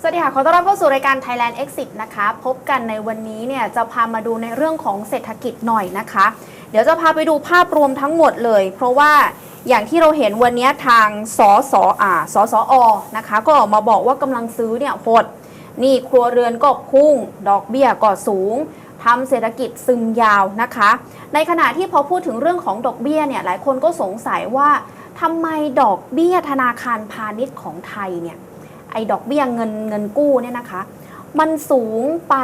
สวัสดีค่ะ ขอต้อนรับเข้าสู่รายการ Thailand Exit นะคะ พบกันในวันนี้เนี่ยจะพามาดูในเรื่องของเศรษฐกิจหน่อยนะคะ เดี๋ยวจะพาไปดูภาพรวมทั้งหมดเลย เพราะว่าอย่างที่เราเห็นวันนี้ทางสสอ่าสสอนะคะ ก็ออกมาบอกว่ากำลังซื้อเนี่ยหด นี่ครัวเรือนก็พุ่ง ดอกเบี้ยก็สูงทำเศรษฐกิจซึมยาวนะคะ ในขณะที่พอพูดถึงเรื่องของดอกเบี้ยเนี่ยหลายคนก็สงสัยว่าทำไมดอกเบี้ยธนาคารพาณิชย์ของไทยเนี่ย ไอ้ดอกเบี้ยเงินเงินกู้เนี่ยนะคะ มันสูงไป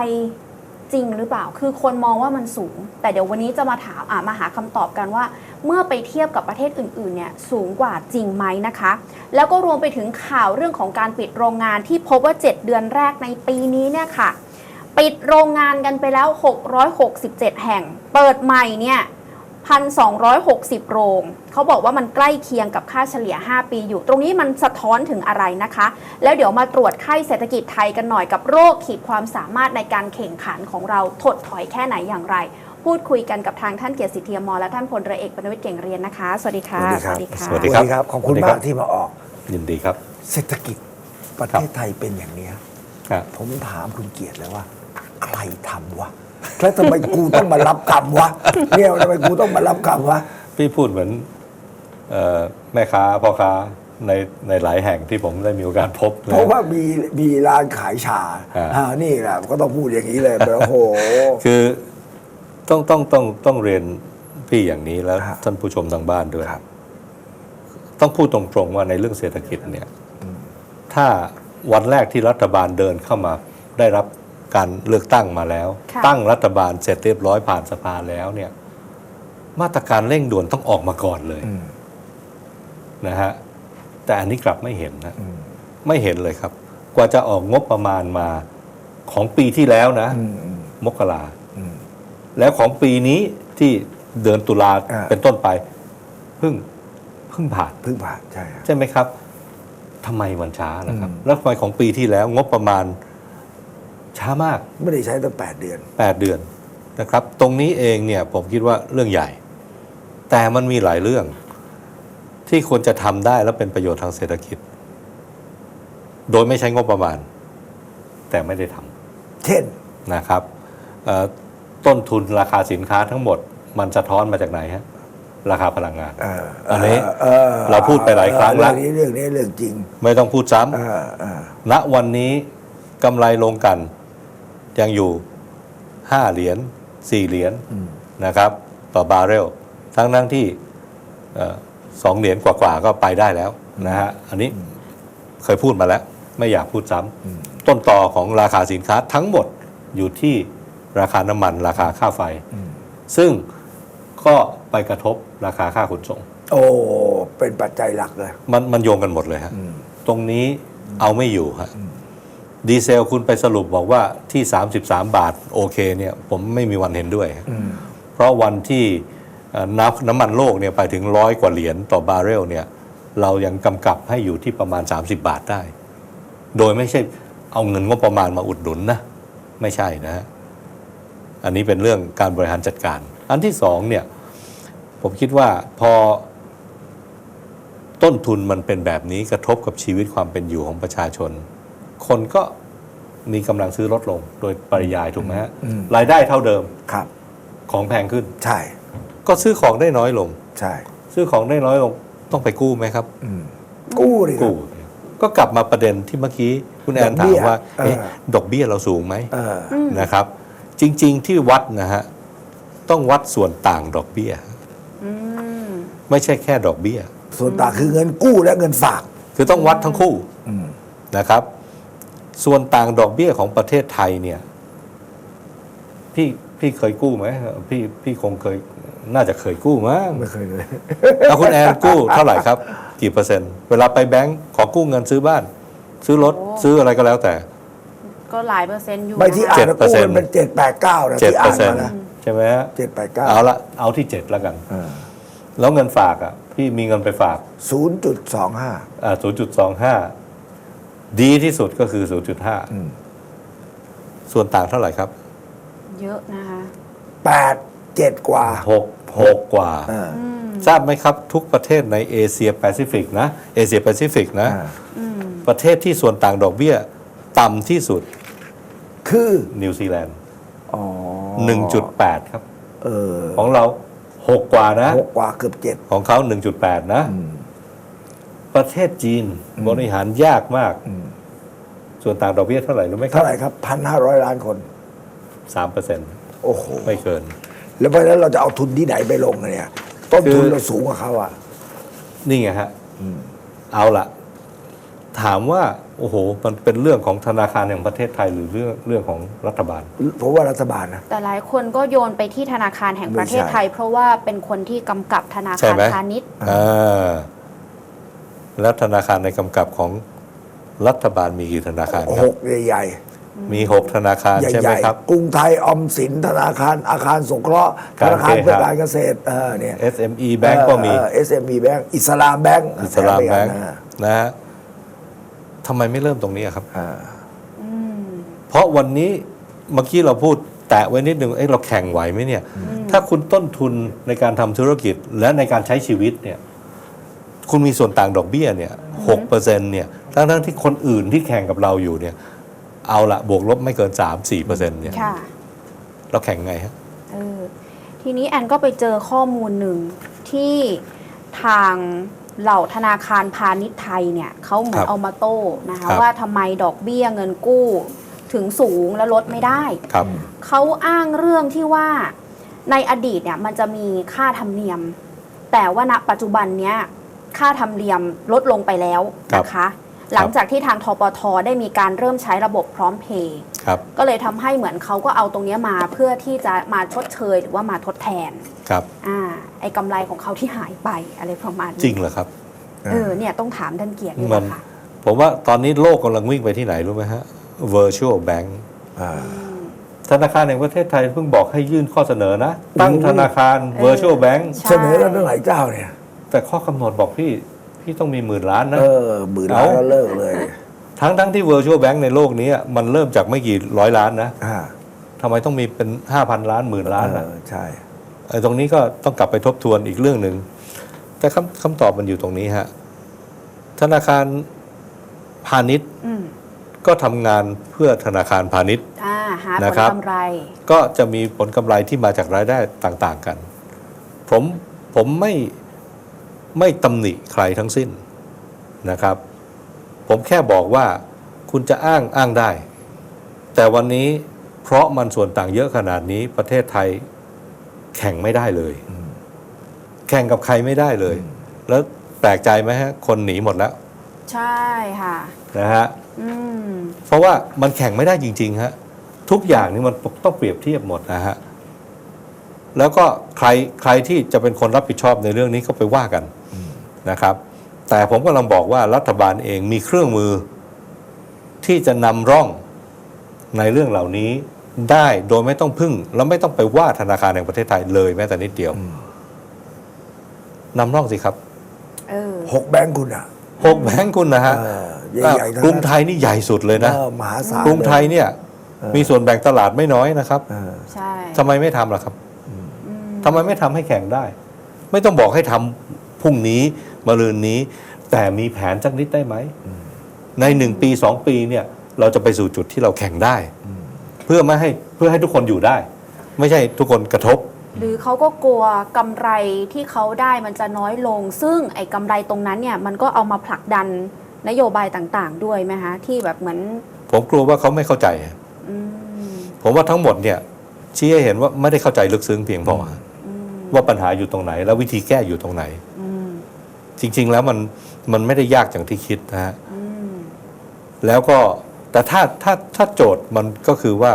จริงหรือเปล่า คือคนมองว่ามันสูง แต่เดี๋ยววันนี้จะมาถามอ่ามาหาคำตอบกันว่า เมื่อไปเทียบกับประเทศอื่นๆเนี่ยสูงกว่าจริงไหมนะคะ แล้วก็รวมไปถึงข่าวเรื่องของการปิดโรงงานที่พบว่า 7 เดือนแรกในปีนี้เนี่ยค่ะ ปิดโรงงานกันไปแล้ว 667 แห่ง เปิดใหม่เนี่ย 1,260 โรง เขาบอกว่ามันใกล้เคียงกับค่าเฉลี่ย 5 ปีอยู่ ตรงนี้มันสะท้อนถึงอะไรนะคะ แล้วเดี๋ยวมาตรวจไข้เศรษฐกิจไทยกันหน่อยกับโรคขีดความสามารถในการแข่งขันของเราถดถอยแค่ไหนอย่างไร พูดคุยกันกับทางท่านเกียรติสิทธิยมรและท่านพลเรือเอกปนวิทย์เก่งเรียนนะคะ สวัสดีค่ะ สวัสดีครับค่ะ สวัสดีครับ ขอบคุณสวัสดีคมารักบที่มาออก ยินดีครับ เศรษฐกิจประเทศไทยเป็นอย่างเนี้ยครับผมถามคุณเกียรติเลยว่า ใครทำวะ แล้วทำไมกูต้องมารับกรรมวะเนี่ยทำไมกูต้องมารับกรรมวะพี่พูดเหมือนเอ่อแม่ค้าพ่อค้าในในหลายแห่งที่ผมได้มีโอกาสพบน เพราะว่ามีมีร้านขายชาอ่า อ่านี่แหละก็ต้องพูดอย่างนี้เลยแบบโอ้โห คือต้องต้องต้องต้องเรียนพี่อย่างนี้แล้วครับท่านผู้ชมทางบ้านด้วยครับ ต้องพูดตรงๆว่าในเรื่องเศรษฐกิจเนี่ย ถ้าวันแรกที่รัฐบาลเดินเข้ามาได้รับ การเลือกตั้งมาแล้วค่ะตั้งรัฐบาลเสร็จเรียบร้อยผ่านสภาแล้วเนี่ย มาตรการเร่งด่วนต้องออกมาก่อนเลยอืมนะฮะแต่อันนี้กลับไม่เห็นนะอืมไม่เห็นเลยครับ กว่าจะออกงบประมาณมาของปีที่แล้วนะอืมอืมมกราอืมแล้วของปีนี้ที่เดือนตุลาอ่าเป็นต้นไปเพิ่งเพิ่งผ่านเพิ่งผ่านใช่ครับใช่ไหมครับทำไมมันช้านะครับอืมแล้วทำไมของปีที่แล้วงบประมาณ ช้ามากไม่ได้ใช้ตั้งแปดเดือน 8 เดือนนะครับ ตรงนี้เองเนี่ยผมคิดว่าเรื่องใหญ่ แต่มันมีหลายเรื่อง ที่ควรจะทำได้แล้วเป็นประโยชน์ทางเศรษฐกิจ โดยไม่ใช้งบประมาณ แต่ไม่ได้ทำเช่นนะครับเอ่อต้นทุนราคาสินค้าทั้งหมด มันสะท้อนมาจากไหนฮะราคาพลังงานเอออันนี้ออเราพูดไปหลายครั้งแล้วเรื่องนี้เรื่องนี้เรื่องจริง ไม่ต้องพูดซ้เออเออำณวันนี้กำไรลงกัน ยังอยู่ 5 เหรียญ4เหรียญอืมนะครับ ต่อบาร์เรล ทั้งทั้งที่เอ่อสองเหรียญกว่าๆก็ไปได้แล้วนะฮะ อันนี้เคยพูดมาแล้ว ไม่อยากพูดซ้อืมำต้นต่อของราคาสินค้าทั้งหมดอยู่ที่ราคาน้ำมันราคาค่าไฟอืมซึ่งก็ไปกระทบราคาค่าขนส่ง โอ้ เป็นปัจจัยหลักเลย มันมันโยงกันหมดเลยฮะอืมตรงนี้เอาไม่อยู่ฮะ ดีเซลคุณไปสรุปบอกว่าที่ 33 บาทโอเคเนี่ยผมไม่มีวันเห็นด้วย เพราะวันที่น้ำน้ำมันโลกเนี่ยไปถึงร้อยกว่าเหรียญต่อบาร์เรลเนี่ยเรายังกำกับให้อยู่ที่ประมาณ 30 บาทได้ โดยไม่ใช่เอาเงินงบประมาณมาอุดหนุนนะ ไม่ใช่นะฮะอันนี้เป็นเรื่องการบริหารจัดการ อันที่สองเนี่ยผมคิดว่าพอต้นทุนมันเป็นแบบนี้กระทบกับชีวิตความเป็นอยู่ของประชาชน คนก็มีกำลังซื้อลดลงโดยปริยายถูกไหมฮะอืมรายได้เท่าเดิมครับของแพงขึ้น ใช่ ก็ซื้อของได้น้อยลง ใช่ ซื้อของได้น้อยลงต้องไปกู้ไหมครับอืมกู้ดิครับกู้ก็กลับมาประเด็นที่เมื่อกี้คุณแอนดอกเบี้ถามยว่าเออเอ๊ะดอกเบี้ยเราสูงไหมเอออืมนะครับ จริง ๆ ที่วัดนะฮะต้องวัดส่วนต่างดอกเบี้ยอืมไม่ใช่แค่ดอกเบี้ย ส่วนต่างคือเงินกู้และเงินฝาก คือต้องวัดทั้งคู่อืมนะครับ ส่วนต่างดอกเบี้ยของประเทศไทยเนี่ย พี่พี่เคยกู้ไหมพี่พี่คงเคยน่าจะเคยกู้มั้งไม่เคยเลยแล้วคุณแอนกู้เท่าไหร่ครับ กี่เปอร์เซ็นต์ เวลาไปแบงก์ขอกู้เงินซื้อบ้าน ซื้อรถโอ้ซื้ออะไรก็แล้วแต่ ก็หลายเปอร์เซ็นต์อยู่ไม่ที่นะคะอ่านนะกู้7%มันเป็นเจ็ดแปดเก้านะเจ็ดที่เปออ่าร์นเซ็นต์มานะใช่ไหมฮะเจ็ดแปดเก้าเอาละเอาที่เจ็ดแล้วกันแล้วเงินฝากอะ พี่มีเงินไปฝากศูนย์จุดสองห้าอ่าศูนย์จุดสองห้า ดีที่สุดก็คือศูนย์จุดห้าส่วนต่างเท่าไหร่ครับ เยอะนะคะ แปดเจ็ดกว่าหกหกกว่าเอออืมทราบไหมครับ ทุกประเทศในเอเชียแปซิฟิกนะเอเชียแปซิฟิกนะ อ่า อืมประเทศที่ส่วนต่างดอกเบี้ย ต่ำที่สุดคือนิวซีแลนด์ อ๋อ1.8 ครับ เออของเรา 6 กว่านะ หกกว่าเกือบเจ็ดของเขา 1.8 นะ อืม ประเทศจีนบริหารยากมากอืมส่วนต่างดอกเบี้ยเท่าไหร่รู้ไหมครัเท่าไหร่ครับพันห้าร้อยล้านคนสามเปอร์เซ็นต์โอ้โหไม่เกิน แล้วเพราะฉะนั้นเราจะเอาทุนที่ไหนไปลงเนี่ยต้นทุนคือเราสูงกว่าเขาอะนี่ไงฮะอืมเอาละถามว่า โอ้โห มันเป็นเรื่องของธนาคารแห่งประเทศไทยหรือเรื่องเรื่องของรัฐบาลผมว่ารัฐบาลนะแต่หลายคนก็โยนไปที่ธนาคารแห่งประเทศไม่ใช่ไทย เพราะว่าเป็นคนที่กำกับธนาใช่คารไหมพาณิชย์อ่า แล้วธนาคารในกำกับของรัฐบาลมีกี่ธนาคารคหรับกใหญ่มีหกธนาคารๆใช่ไหใหมญ่ครับๆกรุงไทย ออมสินธนาคาร อาคารสงเคราะห์ธการนาคารเพื่อเคหะการเกษตรเออเนี่ย SME Bank ก็มีเออ SME Bank อิสลามแบงก์อิสลามแบงค์นะนะฮะทำไมไม่เริ่มตรงนี้อะครับอ่าอืมเพราะวันนี้เมื่อกี้เราพูดแตะไว้นิดนึงเอ้เราแข่งไหวไหมเนี่ย ถ้าคุณต้นทุนในการทำธุรกิจและในการใช้ชีวิตเนี่ย คุณมีส่วนต่างดอกเบี้ยเนี่ยหกเปอร์เซ็นเนี่ยทั้งทั้งๆที่คนอื่นที่แข่งกับเราอยู่เนี่ย เอาละบวกลบไม่เกินสามสี่เปอร์เซ็นเนี่ยค่ะเราแข่งไงฮะเออทีนี้แอนก็ไปเจอข้อมูลหนึ่งที่ทางเหล่าธนาคารพาณิชย์ไทยเนี่ยเขาเหมือครันบเอามาโต้นะคะครับว่าทำไมดอกเบี้ยเงินกู้ถึงสูงและลดไม่ได้ ครับเขาอ้างเรื่องที่ว่าในอดีตเนี่ยมันจะมีค่าธรรมเนียม แต่ว่าณปัจจุบันเนี้ย ค่าธรรมเนียมลดลงไปแล้วนะคะ หลังจากที่ทางทปทได้มีการเริ่มใช้ระบบพร้อมเพย์ครับก็เลยทำให้เหมือนเขาก็เอาตรงเนี้ยมาเพื่อที่จะมาชดเชยหรือว่ามาทดแทนครับอ่าไอ้กำไรของเขาที่หายไปอะไรประมาณนี้จริงเหรอครับเออเนี่ยต้องถามท่านเกียรตินี่มัแหนละค่ะผมว่าตอนนี้โลกกำลังวิ่งไปที่ไหนรู้ไหมฮะ virtual bank อ่าธนาคารแห่งประเทศไทยเพิ่งบอกให้ยื่นข้อเสนอนะ ตั้งธนาคารเออ virtual bank ใช่เสนอกันตั้งหลายเจ้าเนี่ย แต่ข้อกำหนดบอกพี่ พี่ต้องมีหมื่นล้านนะ เออหมื่นล้านเอาก็เลิกเลย ทั้งทั้งที่ virtual bank ในโลกนี้ มันเริ่มจากไม่กี่ร้อยล้านนะอ่าทำไมต้องมีเป็น5,000ล้านหมื่นล้านเอนะอใช่ไอ้ตรงนี้ก็ต้องกลับไปทบทวนอีกเรื่องหนึ่ง แต่คำคำตอบมันอยู่ตรงนี้ฮะ ธนาคารพาณิชย์อืมก็ทำงานเพื่อธนาคารพาณิชย์ อ่าหาผนะลครับ กำไร ก็จะมีผลกำไรที่มาจากรายได้ต่าง ๆ กัน ผมผมไม่ ไม่ตำหนิใครทั้งสิ้นนะครับ ผมแค่บอกว่าคุณจะอ้างอ้างได้ แต่วันนี้เพราะมันส่วนต่างเยอะขนาดนี้ประเทศไทยแข่งไม่ได้เลย แข่งกับใครไม่ได้เลย แล้วแปลกใจไหมฮะ คนหนีหมดแล้ว ใช่ค่ะนะฮะอืมเพราะว่ามันแข่งไม่ได้จริง ๆ ฮะ ทุกอย่างนี่มันต้องเปรียบเทียบหมดนะฮะแล้วก็ใครใครที่จะเป็นคนรับผิดชอบในเรื่องนี้ก็ไปว่ากัน นะครับ แต่ผมกำลังบอกว่ารัฐบาลเองมีเครื่องมือ ที่จะนำร่องในเรื่องเหล่านี้ได้โดยไม่ต้องพึ่ง แล้วไม่ต้องไปว่าธนาคารแห่งประเทศไทยเลยแม้แต่นิดเดียวนำร่องสิครับเออหกแบงค์คุณอะหกแบงค์คุณนะฮะเออใหญ่ๆทั้กรุงไทยนี่ใหญ่สุดเลยนะเออมหาศาลกรุงไทยเนี่ยเออมีส่วนแบ่งตลาดไม่น้อยนะครับเออใช่ทำไมไม่ทำล่ะครับอืมทำไมไม่ทำให้แข่งได้ ไม่ต้องบอกให้ทำพรุ่งนี้ มะรืนนี้ แต่มีแผนสักนิดได้ไหม ในหนึ่งปีสองปีเนี่ยเราจะไปสู่จุดที่เราแข่งได้ เพื่อไม่ให้เพื่อให้ทุกคนอยู่ได้ ไม่ใช่ทุกคนกระทบ หรือเขาก็กลัวกำไรที่เขาได้มันจะน้อยลง ซึ่งไอ้กำไรตรงนั้นเนี่ยมันก็เอามาผลักดันนโยบายต่างๆ ด้วยไหมคะที่แบบเหมือน ผมกลัวว่าเขาไม่เข้าใจอืมผมว่าทั้งหมดเนี่ยชี้ให้เห็นว่าไม่ได้เข้าใจลึกซึ้งเพียงพอออืมว่าปัญหาอยู่ตรงไหน แล้ววิธีแก้อยู่ตรงไหนอืม จริง ๆ แล้วมันมันไม่ได้ยากอย่างที่คิดนะฮะอืมแล้วก็แต่ถ้าถ้าถ้าโจทย์มันก็คือว่า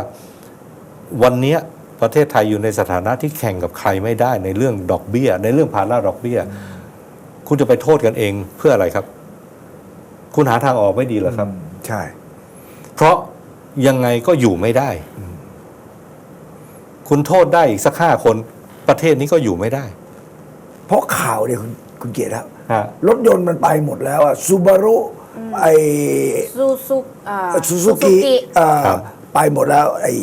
วันเนี้ยประเทศไทยอยู่ในสถานะที่แข่งกับใครไม่ได้ในเรื่องดอกเบี้ย ในเรื่องภาระดอกเบี้ย คุณจะไปโทษกันเองเพื่ออะไรครับ คุณหาทางออกไม่ดีเหรอครับ ใช่ เพราะยังไงก็อยู่ไม่ได้ คุณโทษได้อีกสักห้าคน ประเทศนี้ก็อยู่ไม่ได้ เพราะข่าวเนี่ยคุณคุณเกียรติครับ ฮะ รถยนต์มันไปหมดแล้วอะซูบารุไอซูซูอ่า ซูซูกิอ่าครับ ไปหมดแล้ว ไอ้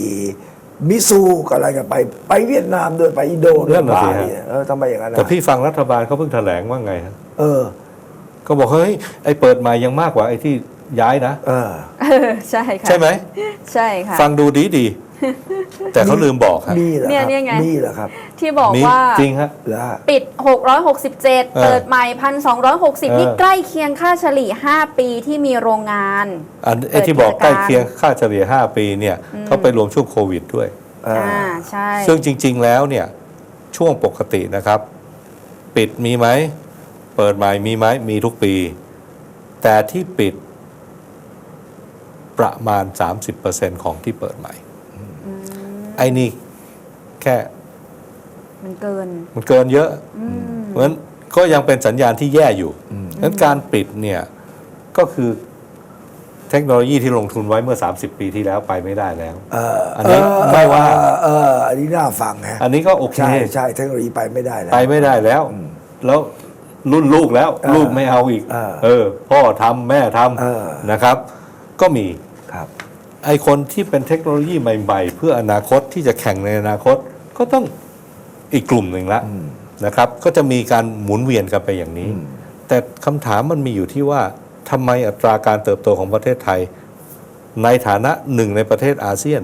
มิซูกับอะไรกันไป ไปเวียดนามด้วยไปอินโดด้วนั่ยนน่ะสิฮะไปเออทำไมอย่างนั้นอะแต่พี่ฟังรัฐบาลเขาเพิ่งแถลงว่าไงฮะเออ ก็บอกเฮ้ยไอ้เปิดใหม่ยังมากกว่าไอ้ที่ย้ายนะ เออ เออใช่ค่ะ ใช่ไหม ใช่ค่ะ ฟังดูดีดีๆ แต่เขาลืมบอกครับ มีเหรอเนี่ยครับเนี่ยไง มีเหรอครับที่บอกมีว่าจริงฮะแล้วปิด 667เปิดใหม่1,260 นี่เออใกล้เคียงค่าเฉลี่ย 5 ปีที่มีโรงงาน อันไอ้ที่บอกเปิใกล้ดกิจการเคียงค่าเฉลี่ย 5 ปีเนี่ยเขาไปรวมช่วงโควิดด้วยเอออ่าใช่ ซึ่งจริง ๆ แล้วเนี่ยช่วงปกตินะครับ ปิดมีไหม เปิดใหม่มีไหมมีทุกปี แต่ที่ปิดประมาณ 30%ของที่เปิดใหม่ ไอ้นี่แค่มันเกิน มันเกินเยอะอืมเพราะฉะนั้นก็ยังเป็นสัญญาณที่แย่อยู่เพราะฉะนั้นการปิดเนี่ยก็คือเทคโนโลยีที่ลงทุนไว้เมื่อ 30 ปีที่แล้วไปไม่ได้แล้วเอออันนี้เไม่ว่าเออเอออันนี้น่าฟังฮะอันนี้ก็โอเคใช่ใช่เทคโนโลยีไปไม่ได้แล้วไปไม่ได้แล้ว แล้วรุ่นลูกแล้วเออลูกไม่เอาอีก เออเออพ่อทำแม่ทเออำนะครับ ก็มีครับ ไอคนที่เป็นเทคโนโลยีใหม่ ๆ เพื่ออนาคตที่จะแข่งในอนาคตก็ต้องอีกกลุ่มหนึ่งละนะครับ ก็จะมีการหมุนเวียนกันไปอย่างนี้ แต่คำถามมันมีอยู่ที่ว่าทำไมอัตราการเติบโตของประเทศไทย ในฐานะหนึ่งในประเทศอาเซียน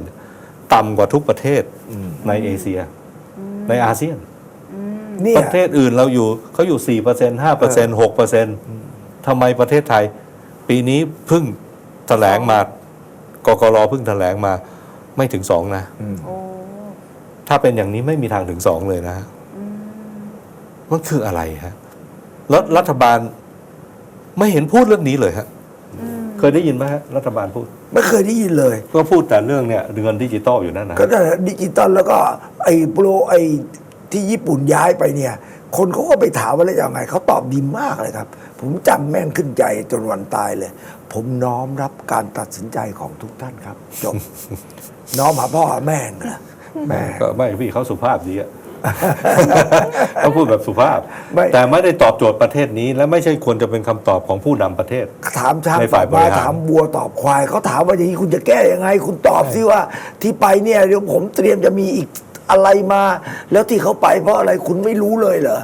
ต่ำกว่าทุกประเทศในเอเชีย ในอาเซียนเนี่ยประเทศอื่นเราอยู่เขาอยู่4% 5% 6%ทำไมประเทศไทย ปีนี้เพิ่งแถลงมา กกรเพิ่งแถลงมาไม่ถึง2นะโอ้ถ้าเป็นอย่างนี้ไม่มีทางถึง2เลยนะฮะมันคืออะไรฮะแล้วรัฐบาลไม่เห็นพูดเรื่องนี้เลยฮะเคยได้ยินไหมฮะรัฐบาลพูด ไม่เคยได้ยินเลย ก็พูดแต่เรื่องเนี่ยเงินดิจิตอลอยู่นั่นนะก็นั่นแหละดิจิตอลแล้วก็ไอ้โปรไอ้ที่ญี่ปุ่นย้ายไปเนี่ย คนเขาก็ไปถามว่าแล้วยังไงเขาตอบดีมากเลยครับ ผมจำแม่นขึ้นใจจนวันตายเลย ผมน้อมรับการตัดสินใจของทุกท่านครับจบน้อมหาพ่อหาแม่งนะแม่ก็ไม่พี่เขาสุภาพดีอะเขาพูดแบบสุภาพไม่แต่ไม่ได้ตอบโจทย์ประเทศนี้ และไม่ใช่ควรจะเป็นคำตอบของผู้นำประเทศ ถามช้างในตฝ่าอยบบริมาหารถามบัวตอบควายเขาถามว่าอย่างนี้คุณจะแก้ยังไง คุณตอบสิว่าที่ไปเนี่ยเดี๋ยวผมเตรียมจะมีอีก อะไรมา แล้วที่เขาไปเพราะอะไรคุณไม่รู้เลยเหรอ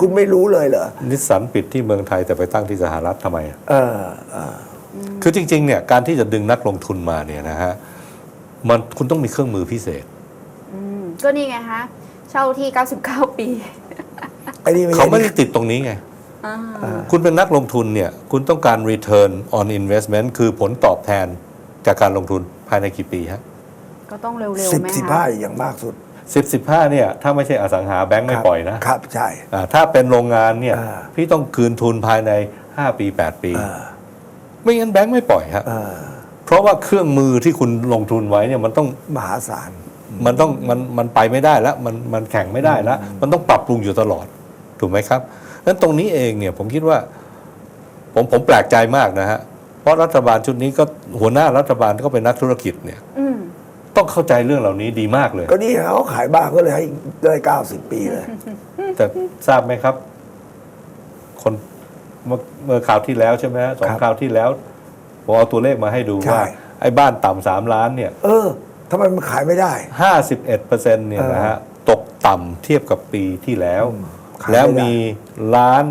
คุณไม่รู้เลยเหรอนิสสันปิดที่เมืองไทยแต่ไปตั้งที่สหรัฐทำไมอะเออเออคือจริงๆเนี่ยการที่จะดึงนักลงทุนมาเนี่ยนะฮะมันคุณต้องมีเครื่องมือพิเศษ อืมก็นี่ไงฮะเช่าที่ 99 ปีไอ้นี่ไม่เขาใช่ไม่ได้ติดตรงนี้ไง อ่าคุณเป็นนักลงทุนเนี่ย คุณต้องการ return on investment คือผลตอบแทนจากการลงทุนภายในกี่ปีฮะก็ต้องเร็วสิๆบไหมสิบคะห้าอย่างมากสุด สิบสิบห้าเนี่ยถ้าไม่ใช่อสังหาแบงค์ไม่ปล่อยนะครับใช่อ่าถ้าเป็นโรงงานเนี่ยอ่าพี่ต้องคืนทุนภายใน 5 ปี 8 ปีเออไม่งั้นแบงค์ไม่ปล่อยฮะเออเพราะว่าเครื่องมือที่คุณลงทุนไว้เนี่ยมันต้องมหาศาลมันต้องมันมันไปไม่ได้แล้วมันมันแข่งไม่ได้แล้วมันต้องปรับปรุงอยู่ตลอดถูกไหมครับนั้นตรงนี้เองเนี่ยผมคิดว่า ผมผมแปลกใจมากนะฮะเพราะรัฐบาลชุดนี้ก็หัวหน้ารัฐบาลก็เป็นนักธุรกิจเนี่ยอืม ต้องเข้าใจเรื่องเหล่านี้ดีมากเลย ก็นี่เขาขายบ้านก็เลยให้ได้เก้าสิบปีเลยแต่ทราบไหมครับ คนเมื่อเมื่อข่าวที่แล้วใช่ไหมฮะสองครับข่าวที่แล้วผมเอาตัวเลขมาให้ดูใช่ว่า ไอ้บ้านต่ำสามล้านเนี่ย เออทำไมมันขายไม่ได้ห้าสิบเอ็ดเปอร์เซ็นต์เนี่ยนะฮะตกต่ำเทียบกับปีที่แล้วอืมขายไม่ได้แล้วมีล้าน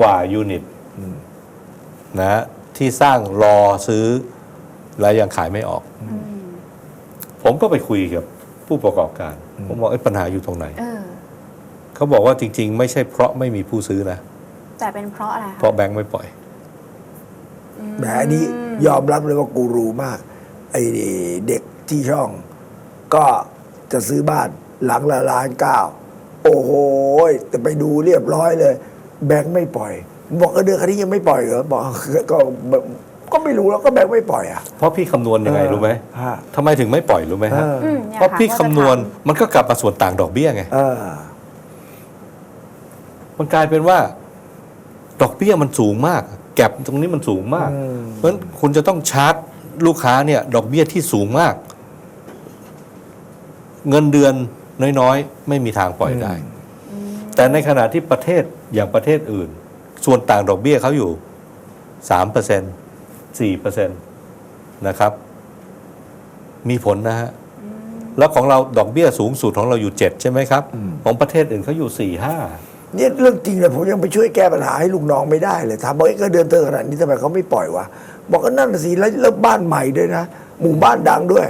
กว่ายูนิตนะฮะที่สร้างรอซื้อและยังขายไม่ออก ผมก็ไปคุยกับผู้ประกอบการ ผมบอกไอ้ยปัญหาอยู่ตรงไหนเออเขาบอกว่าจริง ๆ ไม่ใช่เพราะไม่มีผู้ซื้อนะ แต่เป็นเพราะอะไรเพคะราะแบงค์ไม่ปล่อยแหมอันนี้ยอมรับเลยว่ากูรู้มาก ไอ้เด็กที่ช่อง ก็จะซื้อบ้านหลังละล้านเก้าโอ้โหแต่ไปดูเรียบร้อยเลย แบงค์ไม่ปล่อย บอกเออเดือนคันนี้ยังไม่ปล่อยเหรอบอกก็ ก็ไม่รู้แล้วก็แบงค์ไม่ปล่อยอะ เพราะพี่คำนวณยังไงรู้ไหมทำไมถึงไม่ปล่อยรู้ไหมฮะอืเพราะพี่คำนวณมันก็กลับมาส่วนต่างดอกเบี้ยไงมันกลายเป็นว่า ดอกเบี้ยมันสูงมาก แก็บตรงนี้มันสูงมากเพราะฉะนั้นคุณจะต้องชาร์จลูกค้าเนี่ย ดอกเบี้ยที่สูงมาก เงินเดือนน้อยๆ ไม่มีทางปล่อยได้ แต่ในขณะที่ประเทศอย่างประเทศอื่น ส่วนต่างดอกเบี้ยเขาอยู่สามเปอร์เซ็นต์ 4%นตนะครับ มีผลนะฮะ แล้วของเราดอกเบี้ยสูงสุดของเราอยู่ 7 ใช่ไหมครับ ของประเทศอื่นเขาอยู่ 4 5เนี่ยเรื่องจริงเลยผมยังไปช่วยแก้ปัญหาให้ลูกน้องไม่ได้เลยถามบอกไอ้ก็เดินเตอขนาดนี้ทำไมเขาไม่ปล่อยวะบอกก็นั่นสิแล้วเริ่บ้านใหม่ด้วยนะหมู่บ้านดังด้วย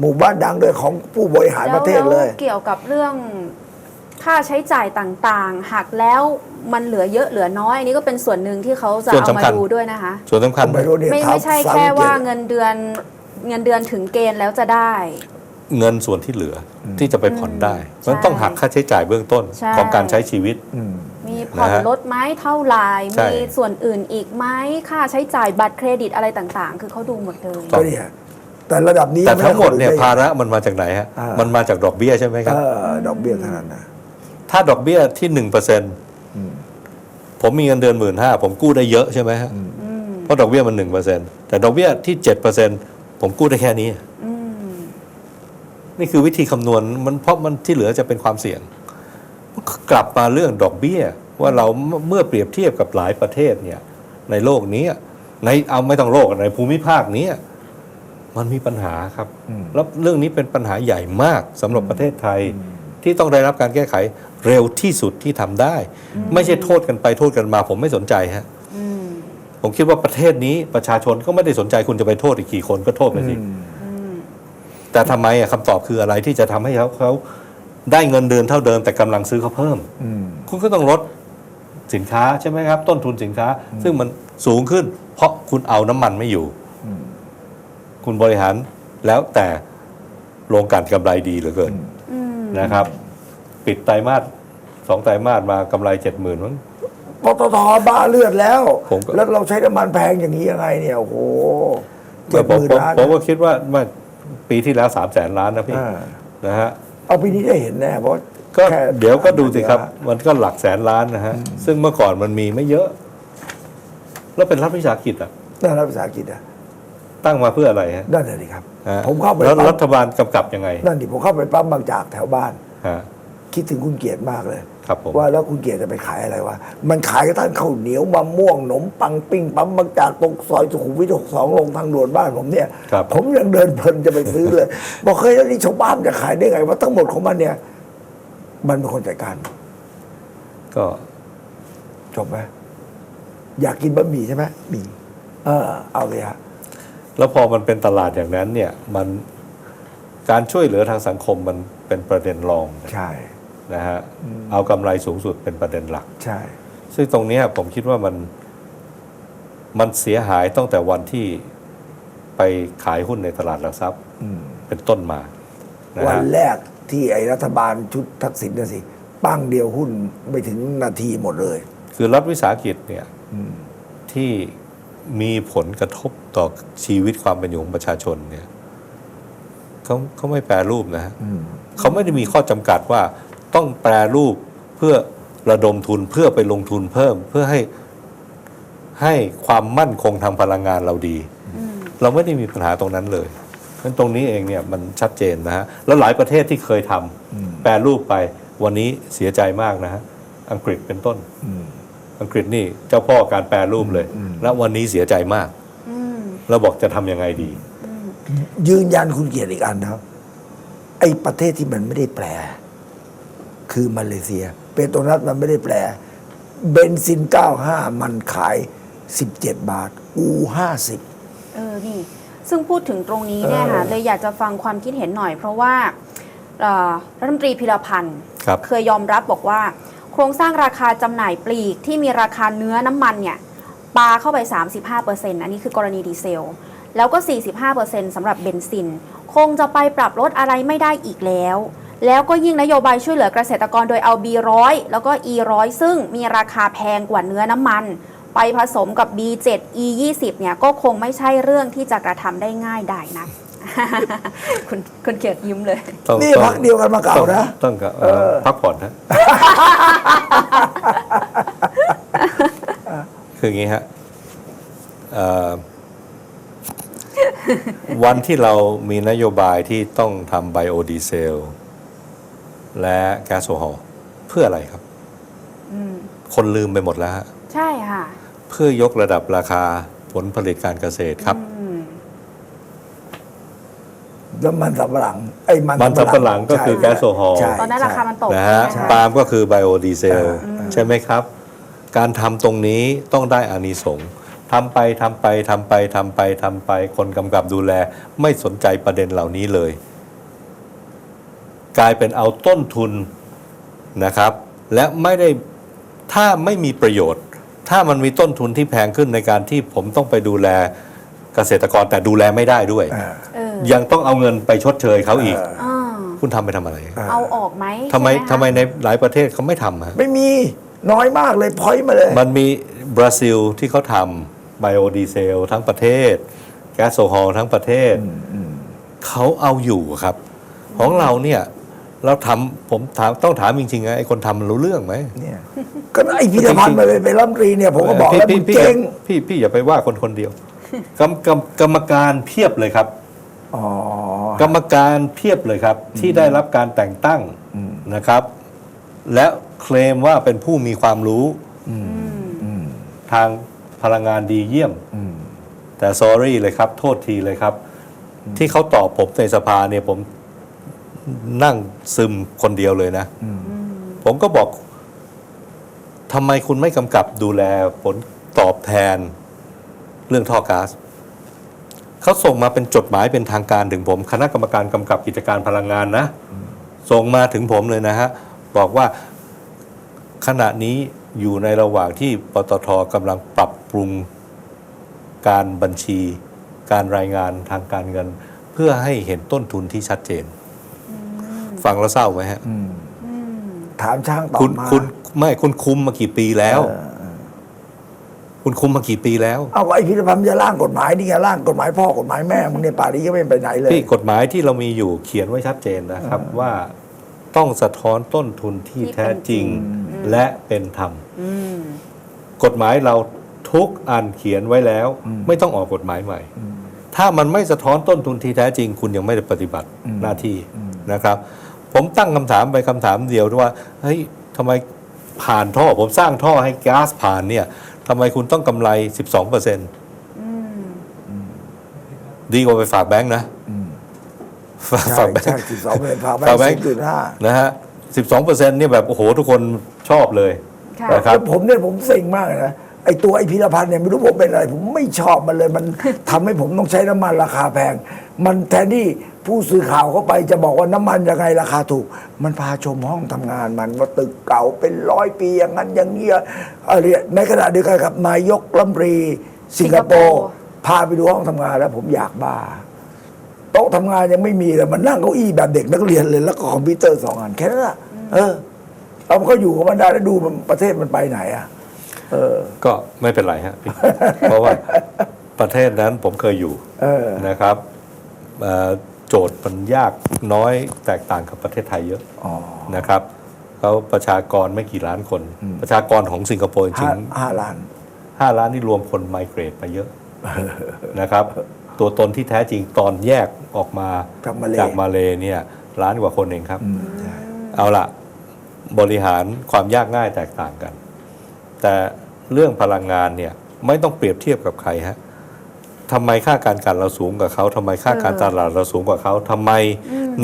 หมู่บ้านดังด้วยของผู้บริหารประเทศเลย เกี่ยวกับเรื่องค่าใช้จ่ายต่างๆหากแล้ว มันเหลือเยอะเหลือน้อยอันนี้ก็เป็นส่วนหนึ่งที่เขาจะส่วนเอาสำมาคัญ ดูด้วยนะคะ ส่วนสำคัญ ไม่รู้เนี่ยไม่ถาไม่ใช่ฟังแค่ว่าเกียรติเงินเดือนเงินเดือนถึงเกณฑ์แล้วจะได้ เงินส่วนที่เหลืออที่จะไปผ่อนได้ใช่มันต้องหักค่าใช้จ่ายเบื้องต้นใช่ ของการใช้ชีวิต อืม มีผ่อนนะฮะลดไหมเท่าไหร่ใช่ มีส่วนอื่นอีกไหมค่าใช้จ่ายบัตรเครดิตอะไรต่างๆ คือเขาดูหมดเลย ก็เนี่ยแต่ระดับนี้แต่ทั้งหมดไเนี่ยได้ภาระมันมาจากไหนฮะอ่ามั มันมาจากดอกเบี้ยใช่ไหมครับเออดอกเบี้ยขนาดนั้นถ้าดอกเบี้ยที่หนึ่งเปอร์เซ็นต์อืม ผมมีเงินเดือนหมื่นห้าผมกู้ได้เยอะใช่ไหมฮะอืมเพราะดอกเบี้ยมันหนึ่งเปอร์เซ็นต์แต่ดอกเบี้ยที่เจ็ดเปอร์เซ็นต์ผมกู้ได้แค่นี้อืมนี่คือวิธีคำนวณมันเพราะมันที่เหลือจะเป็นความเสี่ยง กลับมาเรื่องดอกเบี้ย ว่าเราเมื่อเปรียบเทียบกับหลายประเทศเนี่ย ในโลกนี้ในเอาไม่ต้องโลกในภูมิภาคนี้มันมีปัญหาครับอืมแล้วเรื่องนี้เป็นปัญหาใหญ่มากสำหรับประเทศไทยที่ต้องได้รับการแก้ไข เร็วที่สุดที่ทำได้ ไม่ใช่โทษกันไปโทษกันมา ผมไม่สนใจฮะอืมผมคิดว่าประเทศนี้ประชาชนก็ไม่ได้สนใจคุณจะไปโทษอีกกี่คนก็โทษไปสิอืมแต่ทำไมอะคำตอบคืออะไรที่จะทำให้เขาเขาได้เงินเดือนเท่าเดิม แต่กำลังซื้อเขาเพิ่มอืมคุณก็ต้องลดสินค้าใช่ไหมครับ ต้นทุนสินค้า ซึ่งมันสูงขึ้น เพราะคุณเอาน้ำมันไม่อยู่อืมคุณบริหารแล้วแต่โรงกลั่นกำไรดีเหลือเกินอืมนะครับ ปิดไตรมาสสองไตรมาสมากำไรเจ็ดหมื่นมั้ง ปตทบ้าเลือดแล้ว ผมก็ แล้วเราใช้น้ำมันแพงอย่างนี้ยังไงเนี่ยโอ้โหเจ็ดผหมมื่นผมล้านผมก็คิดว่าว่าปีที่แล้วสามแสนล้านนะพี่อ่านะฮะ เอาปีนี้ได้เห็นแน่เพราะก็แค่เดี๋ยวก็ดูสิครับ มันก็หลักแสนล้านนะฮะ ซึ่งเมื่อก่อนมันมีไม่เยอะ แล้วเป็นรัฐวิสาหกิจอะนั่นรัฐวิสาหกิจอะตั้งมาเพื่ออะไรฮะนั่นเลยครับ ฮะผมเข้าไปแล้วปั๊มรัฐบาลกำกับยังไงนั่นดิผมเข้าไปปั๊มบางจากแถวบ้าน ฮะ คิดถึงคุณเกียรติมากเลย ครับผมว่าแล้วคุณเกียรติจะไปขายอะไรวะ มันขายกระทั่งข้าวเหนียวมะม่วงขนมปังปิ้งปั๊มบางจากตรงซอยสุขุมวิทหกสองลงทางด่วนบ้านผมเนี่ย ครับ ผมยังเดินเพลินจะไปซื้อเลย บอกเคยแล้วนี่ชาวบ้านจะขายได้ไงว่าทั้งหมดของมันเนี่ย มันเป็นคนจัดการ ก็จบไหมอยากกินบะหมี่ใช่ไหมมีเออ เอาเลยฮะ แล้วพอมันเป็นตลาดอย่างนั้นเนี่ยมันการช่วยเหลือทางสังคมมันเป็นประเด็นรอง ใช่ นะฮะเอากำไรสูงสุดเป็นประเด็นหลัก ใช่ ซึ่งตรงเนี้ยผมคิดว่ามันมันเสียหายตั้งแต่วันที่ไปขายหุ้นในตลาดหลักทรัพย์อืมเป็นต้นมานะวันฮะแรกที่ไอ้รัฐบาลชุดทักษิณน่ะสิปั้งเดียวหุ้นไม่ถึงนาทีหมดเลย คือรัฐวิสาหกิจเนี่ยอืมที่มีผลกระทบต่อชีวิตความเป็นอยู่ของประชาชนเนี่ยเขาเขาไม่แปรรูปนะฮะอืมเขาไม่ได้มีข้อจำกัดว่า ต้องแปรรูปเพื่อระดมทุนเพื่อไปลงทุนเพิ่ม เพื่อให้ให้ความมั่นคงทางพลังงานเราดีอืมเราไม่ได้มีปัญหาตรงนั้นเลยเพราะฉะนั้นตรงนี้เองเนี่ยมันชัดเจนนะฮะแล้วหลายประเทศที่เคยทำอืมแปรรูปไปวันนี้เสียใจมากนะฮะอังกฤษเป็นต้นอืมอังกฤษนี่เจ้าพ่อการแปรรูปเลยอืมและวันนี้เสียใจมากอืมแล้วบอกจะทำยังไงดีอืมยืนยันคุณเกียรติอีกอันนะครับ ไอ้ประเทศที่มันไม่ได้แปล คือมาเลเซีย เปโตรนัสมันไม่ได้แปล เบนซิน 95 มันขาย 17 บาท อู 50 เออ นี่ ซึ่งพูดถึงตรงนี้เนี่ยค่ะเออเลยอยากจะฟังความคิดเห็นหน่อย เพราะว่าเอ่อรัฐมนตรีพิรพันธ์ครับเคยยอมรับบอกว่า โครงสร้างราคาจำหน่ายปลีกที่มีราคาเนื้อน้ำมันเนี่ยปาเข้าไป 35%อันนี้คือกรณีดีเซล แล้วก็ 45%สำหรับเบนซิน คงจะไปปรับลดอะไรไม่ได้อีกแล้ว แล้วก็ยิ่งนโยบายช่วยเหลือเกษตรกรโดยเอา B100 แล้วก็ E100 ซึ่งมีราคาแพงกว่าเนื้อน้ำมัน ไปผสมกับ B7 E20 เนี่ยก็คงไม่ใช่เรื่องที่จะกระทำได้ง่ายได้นะคุณคุณเกียรติยิ้มเลย ต้องนี่ต้องพักเดียวกันมาเก่าต้องนะ ต้องกับเอ่อพักผ่อนนะ คืออย่างนี้ฮะเอ่อวันที่เรามีนโยบายที่ต้องทำไบโอดีเซล และแก๊สโซฮอล์เพื่ออะไรครับอืมคนลืมไปหมดแล้วฮะใช่ค่ะ เพื่อยกระดับราคาผลผลิตการเกษตรครับอืมแล้วมันสำปะหลังไอ้มันมันสำปะหลังก็คือแก๊สโซฮอล์ใช่ตอนนั้นราคามันตกนะฮะใช่ปาล์มก็คือไบโอดีเซลอ่าใช่ไหมครับ การทำตรงนี้ต้องได้อานิสงส์ทำไปทำไปทำไปทำไปทำไป คนกำกับดูแล ไม่สนใจประเด็นเหล่านี้เลย กลายเป็นเอาต้นทุนนะครับ และไม่ได้ถ้าไม่มีประโยชน์ ถ้ามันมีต้นทุนที่แพงขึ้นในการที่ผมต้องไปดูแลเกษตรกรแต่ดูแลไม่ได้ด้วยอ่าเออยังต้องเอาเงินไปชดเชยเขาอีกเอออ่าคุณทำไปทำอะไรอ่าเอาออกไหมทำไมใช่หทำไมคะในหลายประเทศเขาไม่ทำฮะไม่มีน้อยมากเลยพอยต์มาเลย มันมีบราซิลที่เขาทำไบโอดีเซลทั้งประเทศ แก๊สโซฮอลทั้งประเทศเขาเอาอยู่ครับ ของเราเนี่ย เราทำผมถามต้องถามจริงๆนะไอ้คนทำมันรู้เรื่องไหมเนี่ยก็ไอพิธภัณฑ์มาเป็นเป็นรัฐมนตรีเนี่ยผมก็บอกพี่แล้วมึพี่งพี่เจ๊งพี่พี่อย่าไปว่าคนคนเดียวกรรมกรรมกรรมการเพียบเลยครับอ๋อกรรมการเพียบเลยครับ ที่ได้รับการแต่งตั้งนะครับ และเคลมว่าเป็นผู้มีความรู้อืมอืมทางพลังงานดีเยี่ยมอืมแต่ sorry เลยครับ โทษทีเลยครับ ที่เขาตอบผมในสภาเนี่ยผม นั่งซึมคนเดียวเลยนะอืมผมก็บอกทำไมคุณไม่กำกับดูแลผลตอบแทนเรื่องท่อก๊าซเขาส่งมาเป็นจดหมายเป็นทางการถึงผม คณะกรรมการกำกับกิจการพลังงานนะ ส่งมาถึงผมเลยนะฮะ บอกว่าขณะนี้อยู่ในระหว่างที่ปตทกำลังปรับปรุงการบัญชี การรายงานทางการเงิน เพื่อให้เห็นต้นทุนที่ชัดเจน ฟังแล้วเศร้าไหมฮะอืมอืมถามช่างตอบคุณมาคุณไม่คุณคุมมากี่ปีแล้ว เออเออคุณคุมมากี่ปีแล้วเอาไอพิธภัณฑ์มันจะร่างกฎหมายนี่ไงร่างกฎหมายพ่อกฎหมายแม่มึงเนี่ยป่านนี้ก็ไม่ไปไหนเลยที่กฎหมายที่เรามีอยู่เขียนไว้ชัดเจนนะครับว่าต้องสะท้อนต้นทุนที่ที่เป็นแท้จริงจริง และเป็นธรรม อืม กฎหมายเราทุกอันเขียนไว้แล้ว ไม่ต้องออกกฎหมายใหม่ ถ้ามันไม่สะท้อนต้นทุนที่แท้จริง คุณยังไม่ได้ปฏิบัติหน้าที่นะครับ ผมตั้งคำถามไปคำถามเดียวด้วยว่าเฮ้ยทำไมผ่านท่อ ผมสร้างท่อให้ก๊าซผ่านเนี่ยทำไมคุณต้องกำไร 12เปอร์เซ็นต์อืมดีกว่าไปฝากแบงค์นะอืมฝากใช่ฝากแบงใช่ค์สิบสองเปอร์เซ็นต์พาไปฝากแบงค์สิบจุดห้านะฮะ12เปอร์เซ็นต์เนี่ยแบบ โอ้โห ทุกคนชอบเลยค่ะนะครับผมเนี่ยผมเซ็งมากเลยนะไอตัวไอพิธภัณฑ์เนี่ยไม่รู้ผมเป็นอะไร ผมไม่ชอบมันเลย มันทำให้ผมต้องใช้น้ำมันราคาแพง มันแทนที่ ผู้สื่อข่าวเข้าไปจะบอกว่าน้ำมันยังไงราคาถูก มันพาชมห้องทำงานมันว่าตึกเก่าเป็นร้อยปีอย่างนั้นอย่างเงี้ยอะไรในขณะเดียวกันครับนายกรัฐมนตรีสิงคโปร์พาไปดูห้องทำงานแล้วผมอยากบ้าโต๊ะทำงานยังไม่มีเลยมันนั่งเก้าอี้แบบเด็กนักเรียนเลยแล้วก็คอมพิวเตอร์สองอันแค่นั้นอะเออเอามันก็อยู่กับมันได้แล้วดูมันประเทศมันไปไหนอะเออ ก็ไม่เป็นไรฮะพี่เพราะว่าประเทศนั้นผมเคยอยู่เออนะครับเอ่อ โจทย์มันยากน้อยแตกต่างกับประเทศไทยเยอะอ๋อ นะครับเขาประชากรไม่กี่ล้านคนประชากรของสิงคโปร์จริห้างห้าล้าน ๆห้าล้านนี่รวมคนไมเกรตไปเยอะ นะครับ ตัวตนที่แท้จริงตอนแยกออกมาจากมาเล จากมาเลเนี่ยล้านกว่าคนเองครับ อืมใช่เอาละบริหารความยากง่ายแตกต่างกัน แต่เรื่องพลังงานเนี่ยไม่ต้องเปรียบเทียบกับใครฮะ ทำไมค่าการกันเราสูงกว่าเขาทำไมค่าการตลาดเราสูงกว่าเขาทำไม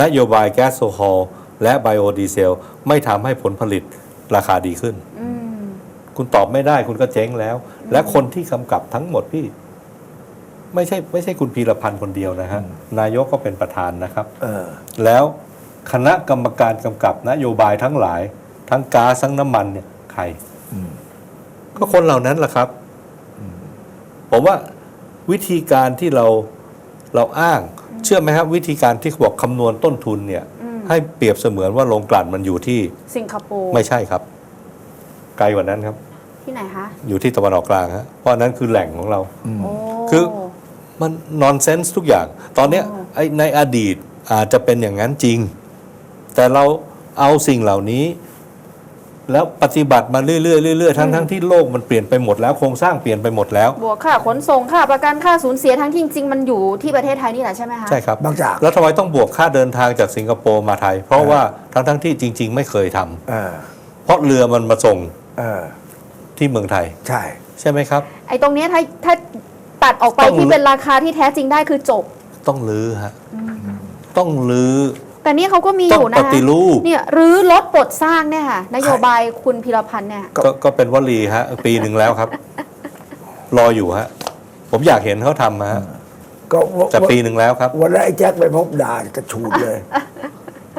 นโยบายแก๊สโซฮอลและไบโอดีเซล ไม่ทำให้ผลผลิตราคาดีขึ้นอืมคุณตอบไม่ได้คุณก็เจ๊งแล้ว และคนที่กำกับทั้งหมดพี่ ไม่ใช่ไม่ใช่คุณพีรพันธ์คนเดียวนะฮะ นายกก็เป็นประธานนะครับเออแล้วคณะกรรมการกำกับนโยบายทั้งหลาย ทั้งก๊าซทั้งน้ำมันเนี่ยใครอืมก็คนเหล่านั้นแหละครับ ผมว่า วิธีการที่เราเราอ้าง เชื่อไหมครับวิธีการที่เขาบอกคำนวณต้นทุนเนี่ยอืมให้เปรียบเสมือนว่าโรงกลั่นมันอยู่ที่สิงคโปร์ไม่ใช่ครับ ไกลกว่านั้นครับ ที่ไหนคะ อยู่ที่ตะวันออกกลางฮะเพราะอันนั้นคือแหล่งของเราโอ้คือมันนอนเซนส์ทุกอย่าง ตอนเนี้ยอ๋อไอ้ในอดีตอาจจะเป็นอย่างนั้นจริง แต่เราเอาสิ่งเหล่านี้ แล้วปฏิบัติมาเรื่อยๆเรื่อยๆทั้งทั้งที่โลกมันเปลี่ยนไปหมดแล้วโครงสร้างเปลี่ยนไปหมดแล้ว บวกค่าขนส่งค่าประกันค่าสูญเสียทั้งที่จริงๆมันอยู่ที่ประเทศไทยนี่แหละใช่ไหมคะใช่ครับบางจากแล้วทำไมต้องบวกค่าเดินทางจากสิงคโปร์มาไทย เพราะว่าทั้งทั้งที่จริง ๆ ไม่เคยทำเออเพราะเรือมันมาส่งเออที่เมืองไทย ใช่ ใช่ไหมครับ ไอ้ตรงเนี้ยถ้าถ้าตัดออกไปต้องที่เป็นราคาที่แท้จริงได้คือจบ ต้องลื้อฮะต้องลื้อ แต่นี่เขาก็มีอต้องยู่ปนะคะฏิรูปเนี่ยหรือลดปลดสร้างเนี่ยค่ะนโยบายคุณพิรพันธ์เนี่ยก็ก็เป็นวลีฮะปีหนึ่งแล้วครับ รออยู่ฮะผมอยากเห็นเขาทำฮะก็จะปีหนึ่งแล้วครับ วันนั้นไอ้แจ็คไปพบด่ากระชูดเลย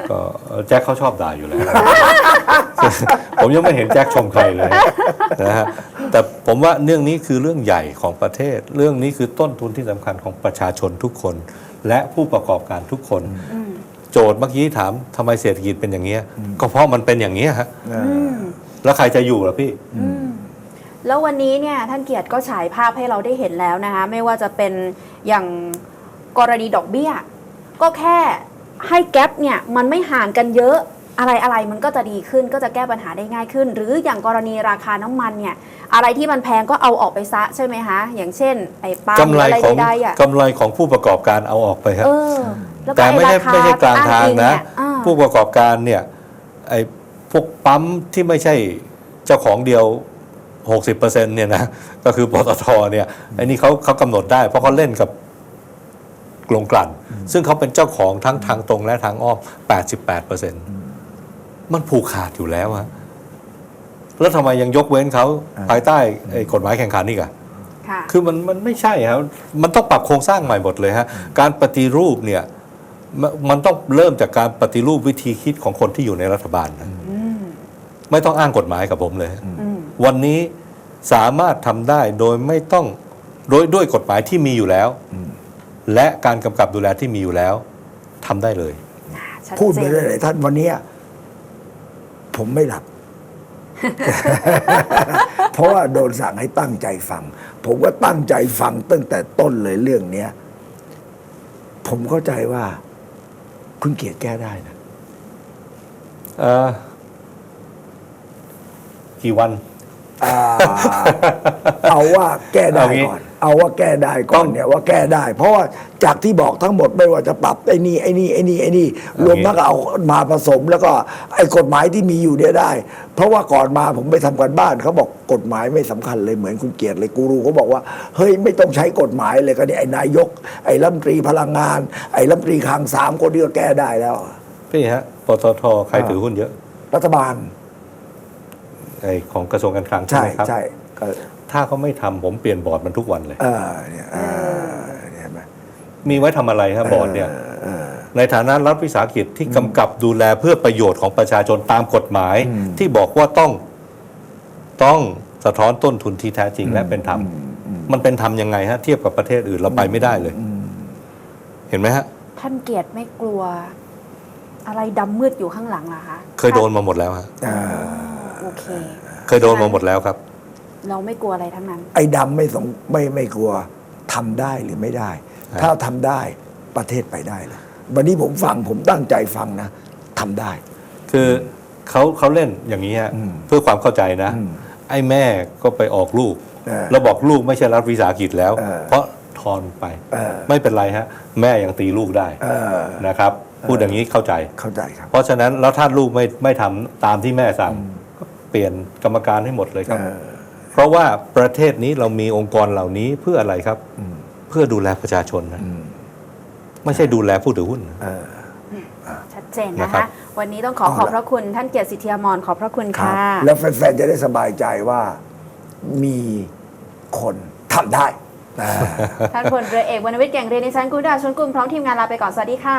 ก็เอ่อแจ็คเขาชอบด่าอยู่แล้ว ผมยังไม่เห็นแจ็คชมใครเลยนะฮะแต่ผมว่าเรื่องนี้คือเรื่องใหญ่ของประเทศ เรื่องนี้คือต้นทุนที่สำคัญของประชาชนทุกคน และผู้ประกอบการทุกคนอืม โจทย์เมื่อกี้ถามทำไมเศรษฐกิจเป็นอย่างเงี้ย ก็เพราะมันเป็นอย่างเงี้ยฮะอืมแล้วใครจะอยู่ล่ะพี่อืมแล้ววันนี้เนี่ยท่านเกียรติก็ฉายภาพให้เราได้เห็นแล้วนะคะ ไม่ว่าจะเป็นอย่างกรณีดอกเบี้ย ก็แค่ให้แก๊ปเนี่ยมันไม่ห่างกันเยอะอะไรอะไรมันก็จะดีขึ้นก็จะแก้ปัญหาได้ง่ายขึ้น หรืออย่างกรณีราคาน้ำมันเนี่ย อะไรที่มันแพงก็เอาออกไปซะใช่ไหมคะอย่างเช่น ไอ้ปาล์มกำไรอะไรของใดๆอะกำไรของผู้ประกอบการเอาออกไปฮะเออ ล้วก็แต่ไม่ใช่อ้รคไม่ใช่กลางทางอ้อินะเยอ่าผู้ประกอบการเนี่ยไอ้พวกปั๊มที่ไม่ใช่เจ้าของเดียว 60%เนี่ยนะ ก็คือปตทเนี่ยไอ้นี่เขาเขากำหนดได้ เพราะเขาเล่นกับกลงกลั่น ซึ่งเขาเป็นเจ้าของทั้งทางตรงและทางอ้อม 88%มันผูกขาดอยู่แล้วฮะแล้วทำไมยังยกเว้นเขาภายใต้ไอ้กฎหมายแข่งขันนี่กะค่ะ คือมันมันไม่ใช่ครับ มันต้องปรับโครงสร้างใหม่หมดเลยฮะ การปฏิรูปเนี่ย มันมันต้องเริ่มจากการปฏิรูปวิธีคิดของคนที่อยู่ในรัฐบาลนะอืมไม่ต้องอ้างกฎหมายกับผมเลยอืมวันนี้สามารถทำได้โดยไม่ต้องโดยด้วยกฎหมายที่มีอยู่แล้ว และการกำกับดูแลที่มีอยู่แล้วทำได้เลยชัดพูดเจไปนเรื่อยๆท่านวันเนี้ยผมไม่หลับ เพราะว่าโดนสั่งให้ตั้งใจฟัง ผมก็ตั้งใจฟังตั้งแต่ต้นเลยเรื่องเนี้ยผมเข้าใจว่า คุณเกียรติแก้ได้นะเอ่อกี่วัน อ่า เอาว่าแก้ได้เอางี้ ก่อนเอาว่าแก้ได้ก่อนเนี่ยว่าแก้ได้ เพราะว่าจากที่บอกทั้งหมดไม่ว่าจะปรับไอ้นี่ไอ้นี่ไอ้นี่ไอ้นี่รวมทั้งเอามาผสมแล้วก็ไอ้กฎหมายที่มีอยู่เนี่ยได้ เพราะว่าก่อนมาผมไปทำกันบ้านเขาบอกกฎหมายไม่สำคัญเลยเหมือนคุณเกียรติเลยกูรูเขาบอกว่าเฮ้ยไม่ต้องใช้กฎหมายเลยก็เนี่ยไอ้นายก ไอ้รัฐมนตรีพลังงาน ไอ้รัฐมนตรีคลังสามคนที่ก็แก้ได้แล้วพี่ฮะปตทใครถือหุ้นเยอะ รัฐบาลไอของกระทรวงการคลังใช่ใช่ไหมครับใช่ก็ ถ้าเขาไม่ทำผมเปลี่ยนบอร์ดมันทุกวันเลยเออเนี่ยเออเนี่ยเห็นไหมมีไว้ทำอะไรครับบอร์ดเนี่ยเออในฐานะรัฐวิสาหกิจที่กำกับดูแลเพื่อประโยชน์ของประชาชนตามกฎหมายอืมที่บอกว่าต้องต้องสะท้อนต้นทุนที่แท้จริงและเป็นธรรมมันเป็นธรรมยังไงฮะเทียบกับประเทศอื่นเราไปไม่ได้เลย เห็นไหมฮะ ท่านเกียรติไม่กลัว อะไรดำมืดอยู่ข้างหลังเหรอคะ เคยโดนมาหมดแล้วฮะอ่าโอเค เคยโดนมาหมดแล้วครับ เราไม่กลัวอะไรทั้งนั้น ไอ้ดำไม่สงไม่ไม่กลัวทำได้หรือไม่ได้ครับถ้าทำได้ประเทศไปได้เลยวันนี้ผมฟังผมตั้งใจฟังนะทำได้ คือเขาเขาเล่นอย่างนี้ฮะอืมเพื่อความเข้าใจนะ อืมไอ้แม่ก็ไปออกลูกเออแล้วบอกลูกไม่ใช่รัฐวิสาหกิจแล้ว เออเพราะทอนไปเออ ไม่เป็นไรฮะ แม่ยังตีลูกได้เออนะครับ พูดอย่างนี้เข้าใจ เข้าใจครับ เพราะฉะนั้นแล้วถ้าลูกไม่ไม่ทำตามที่แม่สั่งก็เปลี่ยนกรรมการให้หมดเลยครับ เออ เพราะว่าประเทศนี้เรามีองค์กรเหล่านี้เพื่ออะไรครับอืมเพื่อดูแลประชาชนนะอืมไม่ใช่ดูแลผู้ถือหุ้นเออชัดเจนนะนะครัคะบวันนี้ต้องขอเอาขอบละพระคุณท่านเกียรติสิทธิอมรขอบพระคุณครับค่ะ แล้วแฟนๆ จะได้สบายใจว่ามีคนทำได้นะท่านพลเรือเอกวรรณวิทย์แก่งเรียนในชั้นกุณดาชนกลุ่มพร้อมทีมงานลาไปก่อน สวัสดีค่ะ